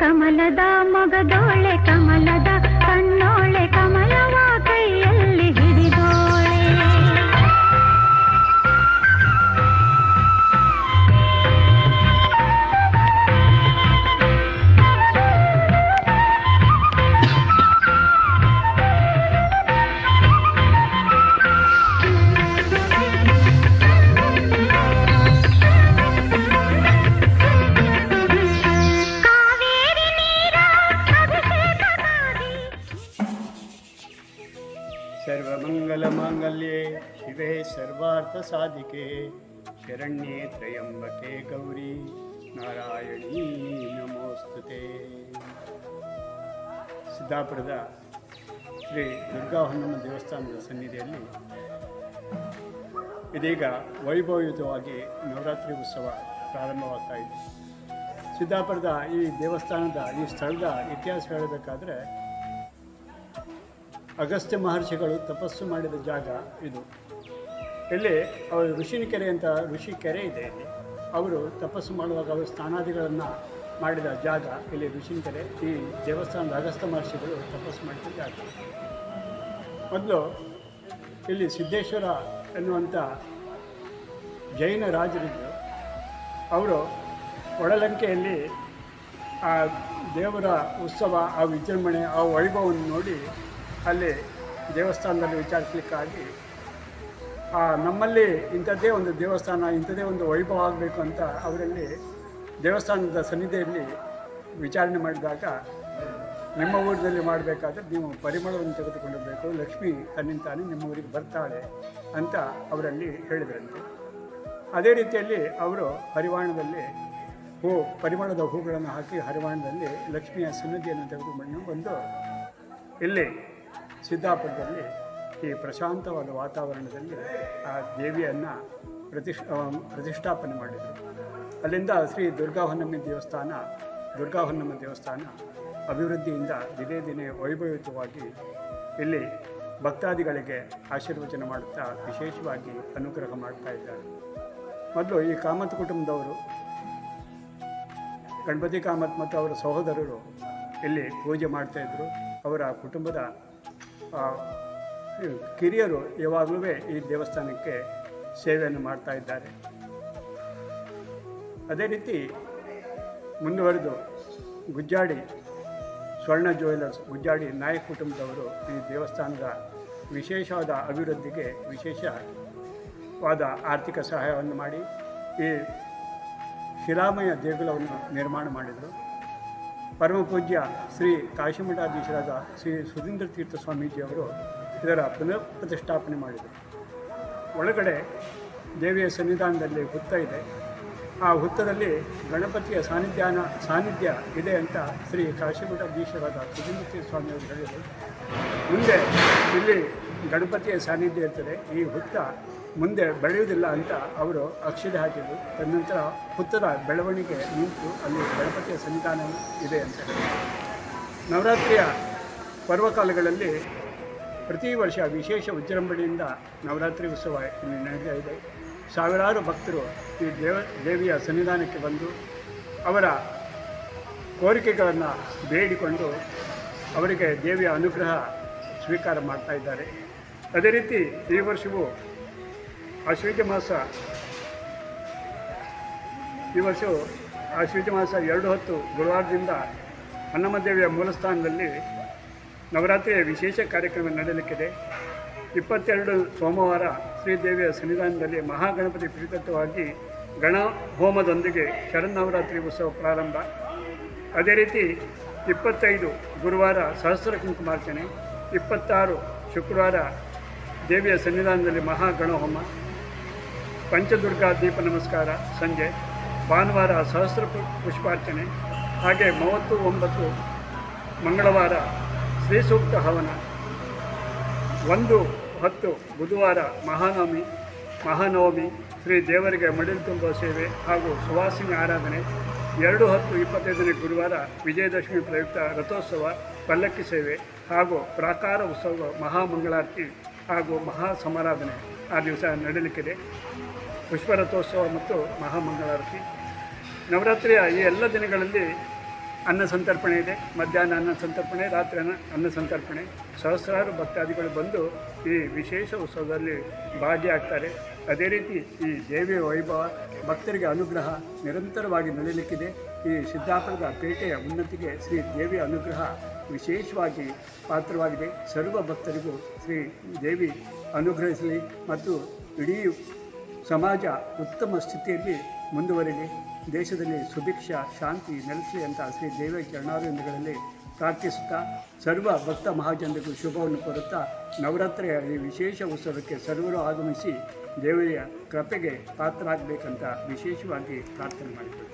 ಕಮಲದ ಮೊಗದೊಳೆ ಕಮಲದ ಕಣ್ಣೋ ಸರ್ವಮಂಗಲ ಮಾಂಗಲ್ಯೆ ಶಿವೆ ಸರ್ವಾರ್ಥ ಸಾಧಿಕೆ ಶರಣ್ಯೆ ತ್ರಯಂಬಕೆ ಗೌರಿ, ನಾರಾಯಣೀ ನಮೋಸ್ತುತೆ. ಸಿದ್ದಾಪುರದ ಶ್ರೀ ದುರ್ಗಾ ಹೊನ್ನಮ್ಮ ದೇವಸ್ಥಾನದ ಸನ್ನಿಧಿಯಲ್ಲಿ ಇದೀಗ ವೈಭವಯುತವಾಗಿ ನವರಾತ್ರಿ ಉತ್ಸವ ಪ್ರಾರಂಭವಾಗ್ತಾ ಇದೆ. ಸಿದ್ದಾಪುರದ ಈ ದೇವಸ್ಥಾನದ ಈ ಸ್ಥಳದ ಇತಿಹಾಸ ಹೇಳಬೇಕಾದ್ರೆ ಅಗಸ್ತ್ಯ ಮಹರ್ಷಿಗಳು ತಪಸ್ಸು ಮಾಡಿದ ಜಾಗ ಇದು. ಇಲ್ಲಿ ಅವರು ಋಷಿನ ಕೆರೆ ಅಂತ ಋಷಿ ಕೆರೆ ಇದೆ ಇಲ್ಲಿ. ಅವರು ತಪಸ್ಸು ಮಾಡುವಾಗ ಅವರು ಸ್ನಾನಾದಿಗಳನ್ನು ಮಾಡಿದ ಜಾಗ ಇಲ್ಲಿ ಋಷಿನ ಕೆರೆ ಈ ದೇವಸ್ಥಾನದ ಅಗಸ್ತ್ಯ ಮಹರ್ಷಿಗಳು ತಪಸ್ಸು ಮಾಡಿದ ಜಾಗ. ಮೊದಲು ಇಲ್ಲಿ ಸಿದ್ದೇಶ್ವರ ಎನ್ನುವಂಥ ಜೈನ ರಾಜರಿದ್ದರು. ಅವರು ಒಳಲಂಕೆಯಲ್ಲಿ ಆ ದೇವರ ಉತ್ಸವ, ಆ ವಿಜೃಂಭಣೆ, ಆ ವೈಭವವನ್ನು ನೋಡಿ ಅಲ್ಲಿ ದೇವಸ್ಥಾನದಲ್ಲಿ ವಿಚಾರಿಸ್ಲಿಕ್ಕಾಗಿ ನಮ್ಮಲ್ಲಿ ಇಂಥದ್ದೇ ಒಂದು ದೇವಸ್ಥಾನ, ಇಂಥದ್ದೇ ಒಂದು ವೈಭವ ಆಗಬೇಕು ಅಂತ ಅವರಲ್ಲಿ ದೇವಸ್ಥಾನದ ಸನ್ನಿಧಿಯಲ್ಲಿ ವಿಚಾರಣೆ ಮಾಡಿದಾಗ, ನಿಮ್ಮ ಊರಿನಲ್ಲಿ ಮಾಡಬೇಕಾದ್ರೆ ನೀವು ಪರಿಮಳವನ್ನು ತೆಗೆದುಕೊಳ್ಳಬೇಕು ಲಕ್ಷ್ಮಿ ತನ್ನಿಂತಾನೆ ನಿಮ್ಮ ಊರಿಗೆ ಬರ್ತಾಳೆ ಅಂತ ಅವರಲ್ಲಿ ಹೇಳಿದ್ರಂತೆ. ಅದೇ ರೀತಿಯಲ್ಲಿ ಅವರು ಹರಿವಾಣದಲ್ಲಿ ಹೂ, ಪರಿಮಳದ ಹೂಗಳನ್ನು ಹಾಕಿ ಹರಿವಾಣದಲ್ಲಿ ಲಕ್ಷ್ಮಿಯ ಸನ್ನಿಧಿಯನ್ನು ತೆಗೆದುಕೊಂಡು ಒಂದು ಇಲ್ಲಿ ಸಿದ್ದಾಪುರದಲ್ಲಿ ಈ ಪ್ರಶಾಂತವಾದ ವಾತಾವರಣದಲ್ಲಿ ಆ ದೇವಿಯನ್ನು ಪ್ರತಿಷ್ಠ ಪ್ರತಿಷ್ಠಾಪನೆ ಮಾಡಿದರು. ಅಲ್ಲಿಂದ ಶ್ರೀ ದುರ್ಗಾ ಹೊನ್ನಮ್ಮ ದೇವಸ್ಥಾನ ದುರ್ಗಾ ಹೊನ್ನಮ್ಮ ದೇವಸ್ಥಾನ ಅಭಿವೃದ್ಧಿಯಿಂದ ದಿನೇ ದಿನೇ ವೈಭವಿತವಾಗಿ ಇಲ್ಲಿ ಭಕ್ತಾದಿಗಳಿಗೆ ಆಶೀರ್ವಚನ ಮಾಡುತ್ತಾ ವಿಶೇಷವಾಗಿ ಅನುಗ್ರಹ ಮಾಡ್ತಾ ಇದ್ದಾರೆ. ಮೊದಲು ಈ ಕಾಮತ್ ಕುಟುಂಬದವರು, ಗಣಪತಿ ಕಾಮತ್ ಮತ್ತು ಅವರ ಸಹೋದರರು ಇಲ್ಲಿ ಪೂಜೆ ಮಾಡ್ತಾಯಿದ್ರು ಅವರ ಕುಟುಂಬದ ಕಿರಿಯರು ಯಾವಾಗಲೂ ಈ ದೇವಸ್ಥಾನಕ್ಕೆ ಸೇವೆಯನ್ನು ಮಾಡ್ತಾ ಇದ್ದಾರೆ. ಅದೇ ರೀತಿ ಮುಂದುವರೆದು ಗುಜ್ಜಾಡಿ, ಸ್ವರ್ಣ ಜ್ಯುವೆಲರ್ಸ್, ಗುಜ್ಜಾಡಿ ನಾಯಕ್ ಕುಟುಂಬದವರು ಈ ದೇವಸ್ಥಾನದ ವಿಶೇಷವಾದ ಅಭಿವೃದ್ಧಿಗೆ ವಿಶೇಷವಾದ ಆರ್ಥಿಕ ಸಹಾಯವನ್ನು ಮಾಡಿ ಈ ಶಿಲಾಮಯ ದೇಗುಲವನ್ನು ನಿರ್ಮಾಣ ಮಾಡಿದರು. ಪರಮ ಪೂಜ್ಯ ಶ್ರೀ ಕಾಶಿಮಠಾಧೀಶರಾದ ಶ್ರೀ ಸುಧೀಂದ್ರ ತೀರ್ಥ ಸ್ವಾಮೀಜಿಯವರು ಇದರ ಪುನಃ ಪ್ರತಿಷ್ಠಾಪನೆ ಮಾಡಿದರು. ಒಳಗಡೆ ದೇವಿಯ ಸನ್ನಿಧಾನದಲ್ಲಿ ಹುತ್ತ ಇದೆ. ಆ ಹುತ್ತದಲ್ಲಿ ಗಣಪತಿಯ ಸಾನ್ನಿಧ್ಯಾನ, ಸಾನ್ನಿಧ್ಯ ಇದೆ ಅಂತ ಶ್ರೀ ಕಾಶಿಮಠ ಅಧೀಶರಾದ ಸುಧಿಮೂರ್ತಿ ಸ್ವಾಮಿಯವರು ಹೇಳಿದರು. ಮುಂದೆ ಇಲ್ಲಿ ಗಣಪತಿಯ ಸಾನ್ನಿಧ್ಯ ಇರ್ತದೆ. ಈ ಹುತ್ತ ಮುಂದೆ ಬೆಳೆಯುವುದಿಲ್ಲ ಅಂತ ಅವರು ಅಕ್ಷರ ಹಾಕಿದರು. ತದನಂತರ ಹುತ್ತದ ಬೆಳವಣಿಗೆ ನಿಂತು ಅಲ್ಲಿ ಗಣಪತಿಯ ಸನ್ನಿಧಾನ ಇದೆ ಅಂತ ನವರಾತ್ರಿಯ ಪರ್ವಕಾಲಗಳಲ್ಲಿ ಪ್ರತಿ ವರ್ಷ ವಿಶೇಷ ವಿಜೃಂಭಣೆಯಿಂದ ನವರಾತ್ರಿ ಉತ್ಸವ ಇಲ್ಲಿ ಇದೆ. ಸಾವಿರಾರು ಭಕ್ತರು ಈ ದೇವ, ದೇವಿಯ ಸನ್ನಿಧಾನಕ್ಕೆ ಬಂದು ಅವರ ಕೋರಿಕೆಗಳನ್ನು ಬೇಡಿಕೊಂಡು ಅವರಿಗೆ ದೇವಿಯ ಅನುಗ್ರಹ ಸ್ವೀಕಾರ ಮಾಡ್ತಾ ಇದ್ದಾರೆ. ಅದೇ ರೀತಿ ಈ ವರ್ಷವೂ ಆಶ್ವೀಜ ಮಾಸ, ಈ ವರ್ಷವು ಆಶ್ವೀಜ ಮಾಸ ಎರಡು ಹೊತ್ತು ಗುರುವಾರದಿಂದ ಹನ್ನಮದೇವಿಯ ಮೂಲಸ್ಥಾನದಲ್ಲಿ ನವರಾತ್ರಿಯ ವಿಶೇಷ ಕಾರ್ಯಕ್ರಮ ನಡೆಯಲಿಕ್ಕಿದೆ. ಇಪ್ಪತ್ತೆರಡು ಸೋಮವಾರ ಶ್ರೀದೇವಿಯ ಸನ್ನಿಧಾನದಲ್ಲಿ ಮಹಾಗಣಪತಿ ಪ್ರೀತತ್ವವಾಗಿ ಗಣ ಹೋಮದೊಂದಿಗೆ ಶರನ್ನವರಾತ್ರಿ ಉತ್ಸವ ಪ್ರಾರಂಭ. ಅದೇ ರೀತಿ ಇಪ್ಪತ್ತೈದು ಗುರುವಾರ ಸಹಸ್ರ ಕುಂಕುಮಾರ್ಚನೆ, ಇಪ್ಪತ್ತಾರು ಶುಕ್ರವಾರ ದೇವಿಯ ಸನ್ನಿಧಾನದಲ್ಲಿ ಮಹಾಗಣಹೋಮ ಪಂಚದುರ್ಗಾ ದೀಪ ನಮಸ್ಕಾರ ಸಂಜೆ, ಭಾನುವಾರ ಸಹಸ್ರ ಪುಷ್ಪಾರ್ಚನೆ, ಹಾಗೆ ಮೂವತ್ತು ಒಂಬತ್ತು ಮಂಗಳವಾರ ಶ್ರೀ ಸೂಕ್ತ ಹವನ. ಒಂದು ಹತ್ತು ಬುಧವಾರ ಮಹಾನವಮಿ ಮಹಾನವಮಿ, ಶ್ರೀ ದೇವರಿಗೆ ಮಡಿಲು ತುಂಬುವ ಸೇವೆ ಹಾಗೂ ಸುವಾಸಿನಿ ಆರಾಧನೆ. ಎರಡು ಹತ್ತು ಇಪ್ಪತ್ತೈದನೇ ಗುರುವಾರ ವಿಜಯದಶಮಿ ಪ್ರಯುಕ್ತ ರಥೋತ್ಸವ, ಪಲ್ಲಕ್ಕಿ ಸೇವೆ ಹಾಗೂ ಪ್ರಾಕಾರ ಉತ್ಸವ ಮಹಾಮಂಗಳಾರತಿ ಹಾಗೂ ಮಹಾ ಸಮಾರಾಧನೆ ಆ ದಿವಸ ನಡೆಯಲಿಕ್ಕಿದೆ ಪುಷ್ಪರಥೋತ್ಸವ ಮತ್ತು ಮಹಾಮಂಗಳಾರತಿ. ನವರಾತ್ರಿಯ ಈ ಎಲ್ಲ ದಿನಗಳಲ್ಲಿ ಅನ್ನ ಸಂತರ್ಪಣೆ ಇದೆ, ಮಧ್ಯಾಹ್ನ ಅನ್ನ ಸಂತರ್ಪಣೆ, ರಾತ್ರಿ ಅನ್ನ ಅನ್ನ ಸಂತರ್ಪಣೆ. ಸಹಸ್ರಾರು ಭಕ್ತಾದಿಗಳು ಬಂದು ಈ ವಿಶೇಷ ಉತ್ಸವದಲ್ಲಿ ಭಾಗಿಯಾಗ್ತಾರೆ. ಅದೇ ರೀತಿ ಈ ದೇವಿಯ ವೈಭವ, ಭಕ್ತರಿಗೆ ಅನುಗ್ರಹ ನಿರಂತರವಾಗಿ ನಡೆಯಲಿಕ್ಕಿದೆ ಈ ಸಿದ್ದಾಪುರದ ಪೇಟೆಯ ಉನ್ನತಿಗೆ ಶ್ರೀ ದೇವಿಯ ಅನುಗ್ರಹ ವಿಶೇಷವಾಗಿ ಪಾತ್ರವಾಗಿದೆ. ಸರ್ವ ಭಕ್ತರಿಗೂ ಶ್ರೀ ದೇವಿ ಅನುಗ್ರಹಿಸಲಿ ಮತ್ತು ಇಡೀ ಸಮಾಜ ಉತ್ತಮ ಸ್ಥಿತಿಯಲ್ಲಿ ಮುಂದುವರಿಲಿ. ದೇಶದಲ್ಲಿ ಸುಭಿಕ್ಷ, ಶಾಂತಿ, ನೆಲೆಸಲಿ ಅಂತ ಶ್ರೀ ದೇವ ಚರಣಾರವಿಂದಗಳಲ್ಲಿ ಪ್ರಾರ್ಥಿಸುತ್ತಾ ಸರ್ವ ಭಕ್ತ ಮಹಾಜನರಿಗೂ ಶುಭವನ್ನು ಕೋರುತ್ತಾ ನವರಾತ್ರಿಯ ಈ ವಿಶೇಷ ಉತ್ಸವಕ್ಕೆ ಸರ್ವರು ಆಗಮಿಸಿ ದೇವಿಯ ಕೃಪೆಗೆ ಪಾತ್ರರಾಗಬೇಕಂತ ವಿಶೇಷವಾಗಿ ಪ್ರಾರ್ಥನೆ ಮಾಡಿಕೊಳ್ಳಿ